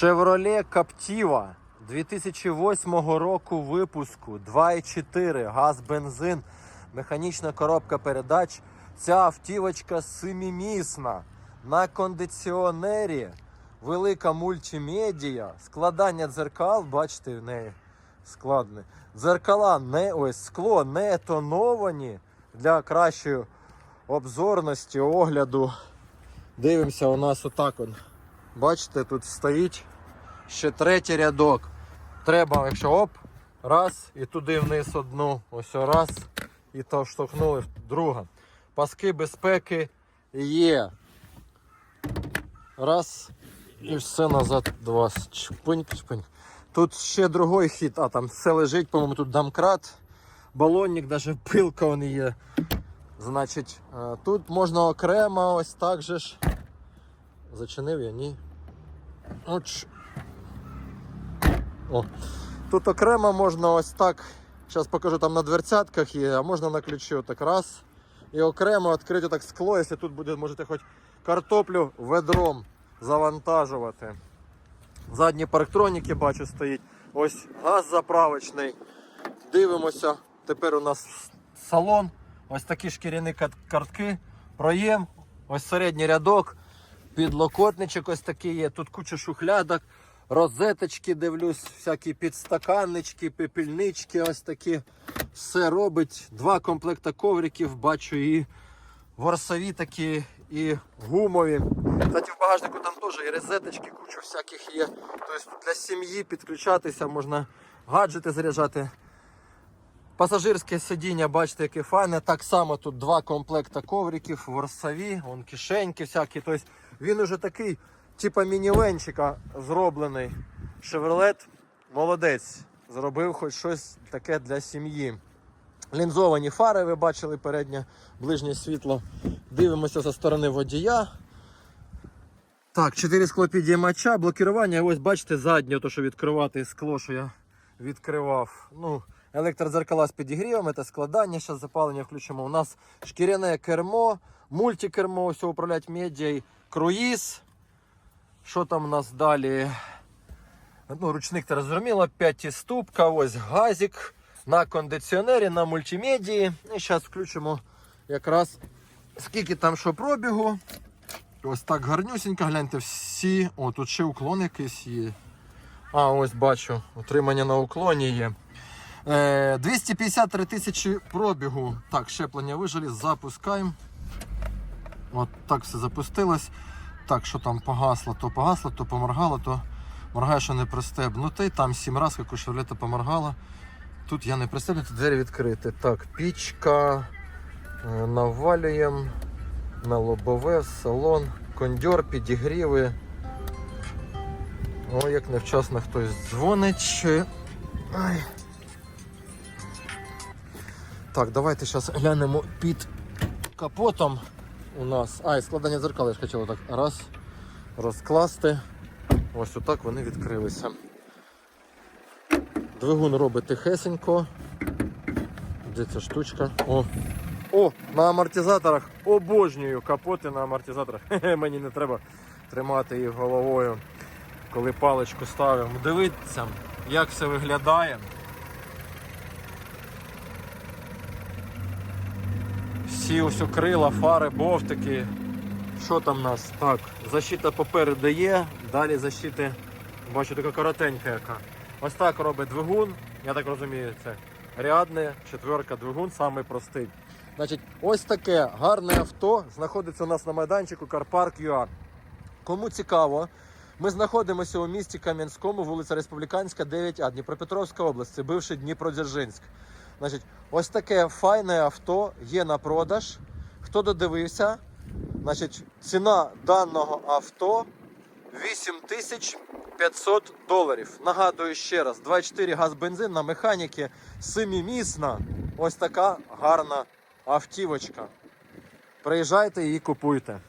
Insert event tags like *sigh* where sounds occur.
Chevrolet Captiva 2008 року випуску 2,4 газ, бензин, механічна коробка передач. Ця автівочка семимісна на кондиціонері, велика мультимедія, складання дзеркал, бачите в неї складне. Дзеркала не ось скло не тоновані для кращої обзорності, огляду. Дивимося, у нас отак он. Бачите, тут стоїть ще третій рядок. Треба, якщо оп, раз, і туди вниз одну, ось раз, і то штовхнули друга. Паски безпеки є. Раз. І все назад два. Чпиньк, чпиньк. Тут ще другий хід, а там все лежить, по-моєму, тут домкрат, балонник, навіть пилка он є. Значить, е, тут можна окремо ось так же ж. Зачинив я, ні. Оч. О. Тут окремо можна ось так. Зараз покажу там на дверцятках є, а можна на ключі отак раз. І окремо відкрити так скло, якщо тут буде, можете хоч картоплю ведром завантажувати. Задні парктроніки бачу стоїть. Ось газ заправочний. Дивимося. Тепер у нас салон. Ось такі шкіряні картки. Проєм. Ось середній рядок. Підлокотничок ось такий є. Тут куча шухлядок. Розеточки дивлюсь, всякі підстаканнички, пепельнички, ось такі. Все робить. Два комплекта ковриків, бачу і ворсові такі, і гумові. Кстати, в багажнику там теж і розеточки, куча всяких є. Тобто для сім'ї підключатися, можна гаджети заряджати. Пасажирське сидіння, бачите, яке файне. Так само тут два комплекта ковриків, ворсові, вон кишеньки всякі. Тобто він уже такий, типа мінівенчика зроблений. Chevrolet молодець. Зробив хоч щось таке для сім'ї. Лінзовані фари, ви бачили переднє ближнє світло. Дивимося зі сторони водія. Так, 4 склопідіймача, блокування. Ось бачите заднє, то що відкривати скло, що я відкривав. Ну, електродзеркала з підігрівами та складання. Зараз запалення включимо. У нас шкіряне кермо, мультикермо, ось управлять медіа, круїз. Що там у нас далі? Ну, ручник то зрозуміло, п'ятиступка, ось газик на кондиціонері, на мультимедії. І зараз включимо якраз скільки там що пробігу. Ось так гарнюсінько, гляньте, всі. О, тут ще уклон якийсь є. А, ось бачу, утримання на уклоні є. Е, 253 тисячі пробігу. Так, щеплення вижили, запускаємо. От так все запустилось. Так, що там погасло, то погасло, то поморгало, то моргає, що не пристебнутий. Там сім разів, як у шевлета поморгала. Тут я не пристебнутий, двері відкриті. Так, пічка. Е, Навалюємо на лобове, салон, кондьор, підігріви. О, як невчасно хтось дзвонить. Ай. Так, давайте зараз глянемо під капотом у нас. А, і складання дзеркал, я ж хотів так раз, розкласти. Ось отак вони відкрилися. Двигун робить тихесенько. Де ця штучка? О, о, на амортизаторах обожнюю капоти на амортизаторах. *laughs* Хе-хе, Мені не треба тримати їх головою, коли паличку ставимо. Дивіться, як все виглядає. Всі ось крила, фари, бовтики. Що там у нас? Так, защита попереду є, далі защити, бачу, така коротенька яка. Ось так робить двигун, я так розумію, це рядне, четверка двигун, самий простий. Значить, ось таке гарне авто знаходиться у нас на майданчику Carpark UA. Кому цікаво, ми знаходимося у місті Кам'янському, вулиця Республіканська, 9А, Дніпропетровська область, бивший Дніпродзержинськ. Значить, ось таке файне авто є на продаж. Хто додивився, значить, ціна даного авто 8500 доларів. Нагадую ще раз, 2,4 газ бензин на механіки, семимісна. Ось така гарна автівочка. Приїжджайте і купуйте.